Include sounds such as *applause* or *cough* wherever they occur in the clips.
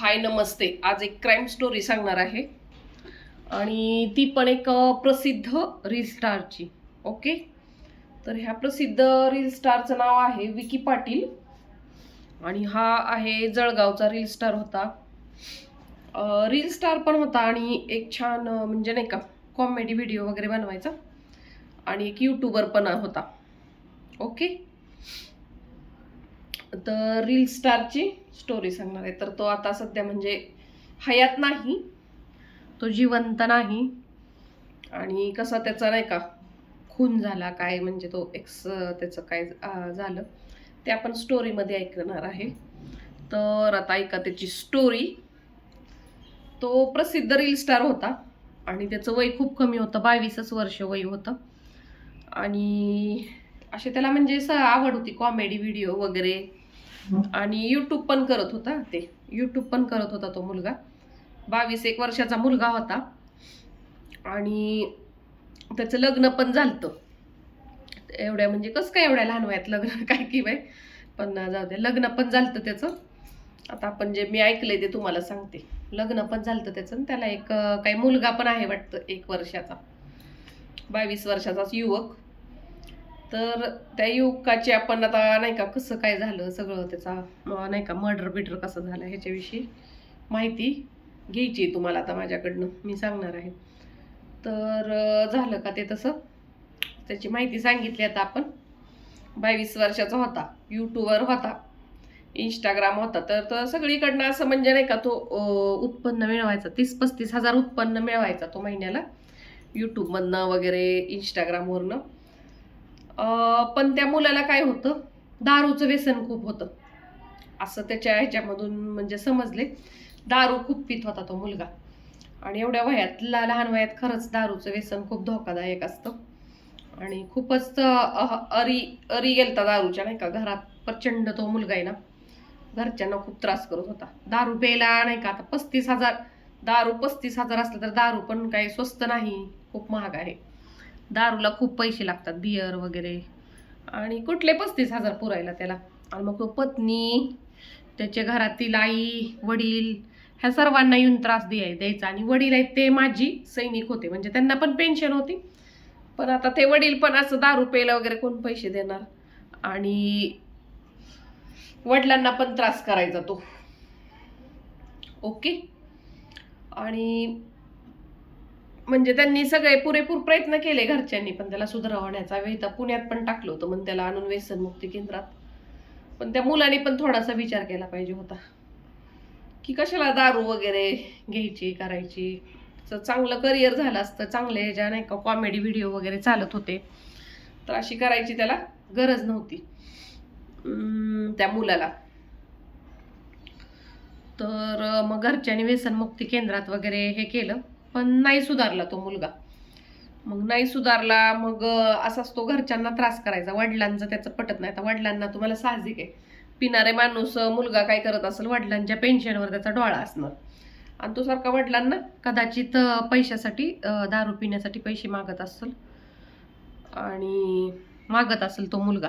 हाय नमस्ते. आज एक crime story सांगणार आहे. आणि ती पण एक प्रसिद्ध रील स्टारची ओके तर ह्या प्रसिद्ध रील स्टारचं नाव आहे विकी पाटील. आणि हा आहे जळगावचा रील स्टार होता. अ, रील स्टार पण होता आणि एक छान म्हणजे नाही का कॉमेडी व्हिडिओ वगैरे बनवायचा. आणि एक यूट्यूबर पण होता. ओके तर रील स्टारची स्टोरी सांगणार आहे. तर तो आता सध्या म्हणजे हयात नाही तो जिवंत नाही आणि कसा त्याचा नाही का खून झाला काय म्हणजे तो एक्स त्याचं काय झालं ते आपण स्टोरीमध्ये ऐकणार आहे. तर आता ऐका त्याची स्टोरी तो प्रसिद्ध रील स्टार होता आणि त्याचं वय खूप कमी होतं बावीसच वर्ष वय होतं. आणि असे त्याला म्हणजे स आवड होती कॉमेडी व्हिडिओ वगैरे. आणि यूट्यूब पण करत होता ते. यूट्यूब पण करत होता तो मुलगा. बावीस एक वर्षाचा मुलगा होता. आणि त्याचं लग्न पण झालतं. एवढ्या म्हणजे कसं काय एवढ्या लहान वयात लग्न? *laughs* काय की बाय पण जाऊ दे. लग्न पण झालतं त्याचं. आता आपण जे मी ऐकलंय ते तुम्हाला सांगते. लग्न पण झालतं त्याचं आणि त्याला एक काही मुलगा पण आहे वाटतं एक वर्षाचा. बावीस वर्षाचाच युवक. तर त्या युवकाची आपण आता नाही का कसं काय झालं सगळं त्याचा नाही का मर्डर बिटर कसं झालं ह्याच्याविषयी माहिती घ्यायची आहे तुम्हाला आता माझ्याकडनं. मी सांगणार आहे. तर झालं का ते तसं? त्याची माहिती सांगितली आता आपण. बावीस वर्षाचा होता. यूट्यूबर होता. इंस्टाग्राम होता. तर तर सगळीकडनं असं म्हणजे नाही का तो उत्पन्न मिळवायचा. तीस पस्तीस हजार उत्पन्न मिळवायचा तो महिन्याला. यूट्यूबमधनं वगैरे इंस्टाग्रामवरनं पण त्या मुलाला काय होतं? दारूचं व्यसन खूप होतं. असं त्याच्या ह्याच्यामधून म्हणजे समजले. दारू खूप पित होता तो मुलगा. आणि एवढ्या वयात लहान वयात खरंच दारूचं व्यसन खूप धोकादायक असतं. आणि खूपच अह, अरी अरी गेलता दारूच्या नाही का? घरात प्रचंड तो मुलगा आहे ना? घरच्यांना खूप त्रास करत होता. दारू प्यायला नाही का? आता पस्तीस हजार दारू पस्तीस हजार असलं तर दारू पण काही स्वस्त नाही. खूप महाग आहे. दारूला खूप पैसे लागतात बियर वगैरे. आणि कुठले पस्तीस हजार पुरायला त्याला. आणि मग तो पत्नी त्याच्या घरातील आई वडील ह्या सर्वांना येऊन त्रास द्याय द्यायचा. आणि वडील आहेत ते माझी सैनिक होते. म्हणजे त्यांना पण पेन्शन होती. पण आता ते वडील पण असं दारू प्यायला वगैरे कोण पैसे देणार? आणि वडिलांना पण त्रास करायचा तो. ओके? आणि म्हणजे त्यांनी सगळे पुरेपूर प्रयत्न केले घरच्यांनी पण त्याला सुधारवण्याचा वेळ तर पुण्यात पण टाकलं होतं मग त्याला आणून व्यसनमुक्ती केंद्रात. पण त्या मुलाने पण थोडासा विचार केला पाहिजे होता. की कशाला दारू वगैरे घ्यायची करायची? चांगलं करिअर झालं असतं चांगले ज्या नाही का कॉमेडी व्हिडिओ वगैरे चालत होते तर अशी करायची त्याला गरज नव्हती. त्या मुलाला. तर मग घरच्यांनी व्यसनमुक्ती केंद्रात वगैरे हे केलं. पण नाही सुधारला तो मुलगा. मग नाही सुधारला मग असाच तो घरच्यांना त्रास करायचा. वडिलांचं त्याचं पटत नाही. आता वडिलांना तुम्हाला साहजिक आहे. पिणारे माणूस मुलगा काय करत असेल वडिलांच्या पेन्शनवर त्याचा डोळा असणार. आणि तो सारखा वडिलांना कदाचित पैशासाठी दारू पिण्यासाठी पैसे मागत असेल. आणि मागत असेल तो मुलगा.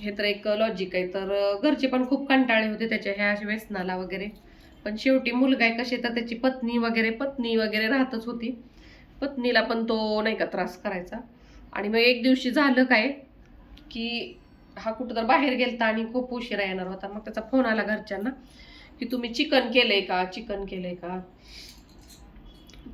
हे तर एक लॉजिक आहे. तर घरचे पण खूप कंटाळे होते त्याच्या ह्या व्यसनाला वगैरे. पण शेवटी मुलगा आहे कसे तर त्याची पत्नी वगैरे पत्नी वगैरे राहतच होती. पत्नीला पण तो नाही का त्रास करायचा. आणि मग एक दिवशी झालं काय की हा कुठं तर बाहेर गेलता आणि खूप उशिरा येणार होता. मग त्याचा फोन आला घरच्यांना की तुम्ही चिकन केलंय का? चिकन केलंय का?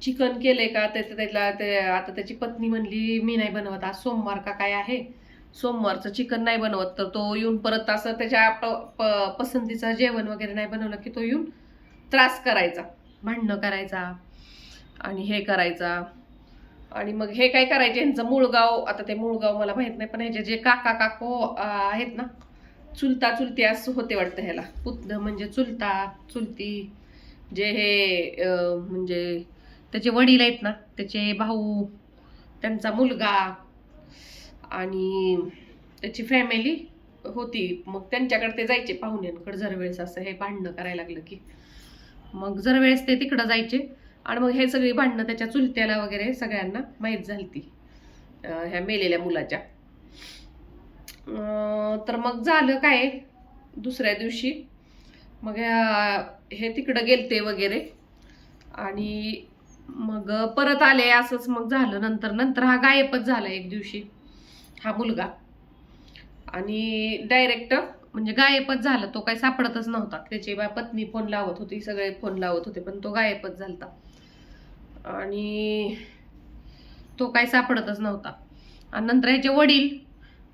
चिकन केलंय का? ते त्याला ते आता त्याची पत्नी म्हणली मी नाही बनवत आज सोमवार का काय आहे? सोमवारचं चिकन नाही बनवत. तर तो येऊन परत असं त्याच्या प- पसंतीचं जेवण वगैरे नाही बनवलं की तो येऊन त्रास करायचा. भांडणं करायचा आणि हे करायचा. आणि मग हे काय करायचे? ह्यांचं मूळगाव आता ते मुळगाव मला माहीत नाही पण ह्याचे जे काका काको आहेत ना चुलता चुलती असं होते वाटतं ह्याला. पुत म्हणजे चुलता चुलती जे हे म्हणजे त्याचे वडील आहेत ना त्याचे भाऊ त्यांचा मुलगा आणि त्याची फॅमिली होती. मग त्यांच्याकडे ते जायचे पाहुण्यांकडे जर वेळेस असं हे भांडणं करायला लागलं की. मग जर वेळेस ते तिकडं जायचे आणि मग हे सगळी भांडणं त्याच्या चुलत्याला वगैरे सगळ्यांना माहीत झाली ती ह्या मेलेल्या मुलाच्या. तर मग झालं काय दुसऱ्या दिवशी मग हे तिकडं गेलते वगैरे आणि मग परत आले असंच मग झालं नंतर नंतर हा गायबच झाला एक दिवशी हा मुलगा. आणि डायरेक्ट म्हणजे गायबच झाला. तो काही सापडतच नव्हता. त्याची बा पत्नी फोन लावत होती सगळे फोन लावत होते पण तो गायबच झालता. आणि तो काही सापडतच नव्हता. आणि नंतर ह्याचे वडील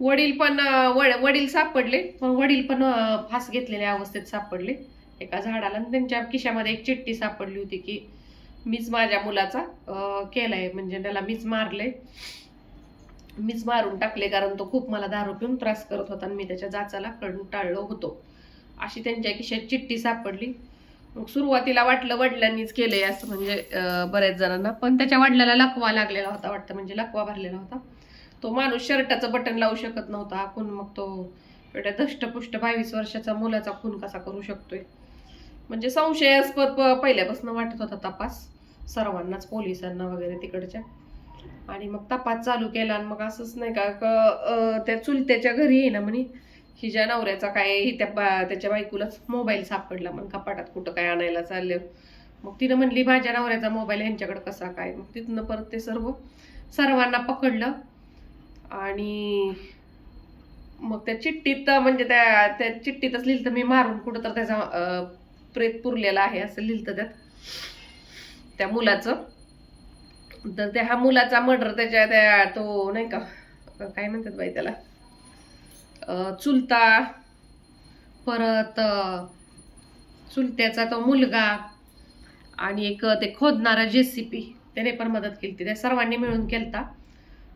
वडील पण वड वडील सापडले पण वडील पण फास घेतलेल्या अवस्थेत सापडले. एका झाडाला आणि त्यांच्या खिशामध्ये एक चिठ्ठी सापडली होती की मीच माझ्या मुलाचा केलाय. म्हणजे त्याला मीच मारले मीच मारून टाकले कारण तो खूप मला दारू पिऊन त्रास करत होता आणि मी त्याच्या जाचाला कंटाळलो होतो. अशी त्यांच्या खिशात चिठ्ठी सापडली. मग सुरुवातीला वाटलं वडिलांनीच केलंय असं म्हणजे बऱ्याच जणांना. पण त्याच्या वडिलाला लकवा लागलेला होता वाटतं म्हणजे लकवा भरलेला होता. तो माणूस शर्टाचं बटन लावू शकत नव्हता. खून मग तो एवढ्या बावीस वर्षाचा मुलाचा खून कसा करू शकतोय? म्हणजे संशयास्पद पहिल्यापासून वाटत होता तपास. सर्वांनाच पोलिसांना वगैरे तिकडच्या. आणि मग तपास चालू केला आणि मग असंच नाही का त्या चुलत्याच्या घरी आहे ना म्हणे हिच्या नवऱ्याचा काय त्या बा त्याच्या बायकोलाच मोबाईल सापडला मग कपाटात कुठं काय आणायला चाललं. मग तिनं म्हणली माझ्या नवऱ्याचा मोबाईल यांच्याकडे कसा काय? मग तिथनं परत ते सर्व सर्वांना पकडलं. आणि मग त्या चिठ्ठीत म्हणजे त्या त्या चिठ्ठीतच लिहिलं मी मारून कुठं तर त्याचा प्रेत पुरलेला आहे असं लिहिलं त्यात. त्या मुलाचं. तर त्या हा मुलाचा मर्डर त्याच्या त्या तो नाही का काय म्हणतात बाई त्याला? चुलता परत चुलत्याचा तो मुलगा आणि एक ते खोदणारा जे सी पी त्याने पण मदत केली त्या सर्वांनी मिळून केलता.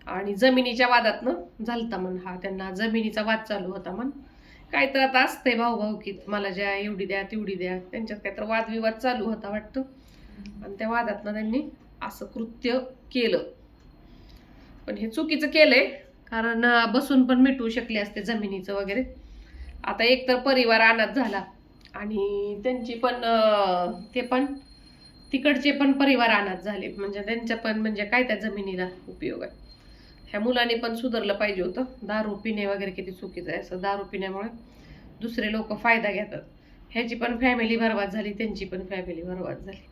आणि जमिनीच्या वादातनं झालता म्हण हा. त्यांना जमिनीचा वाद चालू होता म्हण. काय तर आता असतंय भाऊ भाऊ की मला ज्या एवढी द्या तेवढी द्या. त्यांच्यात काय तर वादविवाद चालू होता वाटतं. आणि त्या वादातनं त्यांनी असं कृत्य केलं. पण हे चुकीचं केलंय कारण बसून पण मिटवू शकले असते जमिनीचं वगैरे. आता एकतर परिवार अनाथ झाला आणि त्यांची पण ते पण तिकडचे पण परिवार अनाथ झाले. म्हणजे त्यांच्या पण म्हणजे काय त्या जमिनीला उपयोग आहे? ह्या मुलाने पण सुधारलं पाहिजे होतं. दारू पिणे वगैरे किती चुकीचं आहे असं. दारू पिण्यामुळे दुसरे लोक फायदा घेतात. ह्याची पण फॅमिली बरबाद झाली त्यांची पण फॅमिली बरबाद झाली.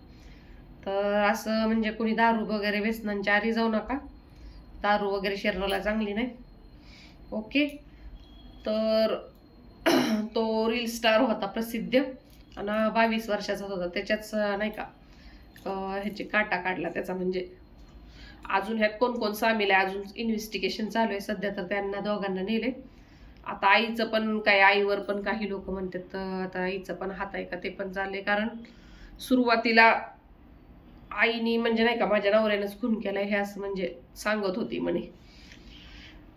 तर असं म्हणजे कोणी दारू वगैरे व्यसनांच्या आरी जाऊ नका. दारू वगैरे शरीराला चांगली नाही. ओके? तर *clears throat* तो रील स्टार होता प्रसिद्ध. आणि बावीस वर्षाचा होता. त्याच्याच नाही का ह्याचे काटा काढला त्याचा म्हणजे. अजून ह्यात कोण कोण सामील आहे? अजून इन्व्हेस्टिगेशन चालू आहे. सध्या तर त्यांना दोघांना नेले आता आईचं पण काय आईवर पण काही लोक म्हणतात तर आता आईचं पण हात आहे का ते पण चालले कारण सुरुवातीला आईनी म्हणजे नाही का माझ्या नवऱ्यानंच खून केला हे असं म्हणजे सांगत होती म्हणे.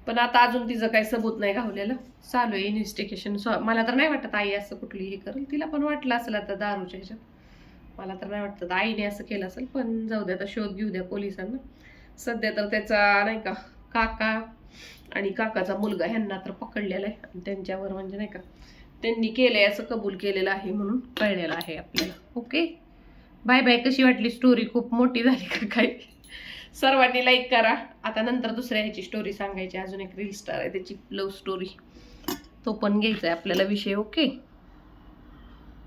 पण आता अजून तिचं काही सबूत नाही घावलेलं. चालू आहे इन्व्हेस्टिगेशन मला तर नाही वाटत आई असं कुठली हे करेल. तिला पण वाटलं असेल आता दारूच्या ह्याच्यात. मला तर नाही वाटत आईने असं केलं असेल पण जाऊ द्या आता शोध घेऊ द्या पोलिसांना. सध्या तर त्याचा नाही का काका आणि काकाचा मुलगा ह्यांना तर पकडलेला आहे. आणि त्यांच्यावर म्हणजे नाही का त्यांनी केलंय असं कबूल केलेलं आहे म्हणून कळलेलं आहे आपल्याला. ओके बाय बाय कशी वाटली स्टोरी खूप मोठी झाली का काय? सर्वांनी लाईक करा. आता नंतर दुसऱ्या ह्याची स्टोरी सांगायची. अजून एक रील स्टार आहे त्याची लव्ह स्टोरी तो पण घ्यायचा आहे आपल्याला विषय ओके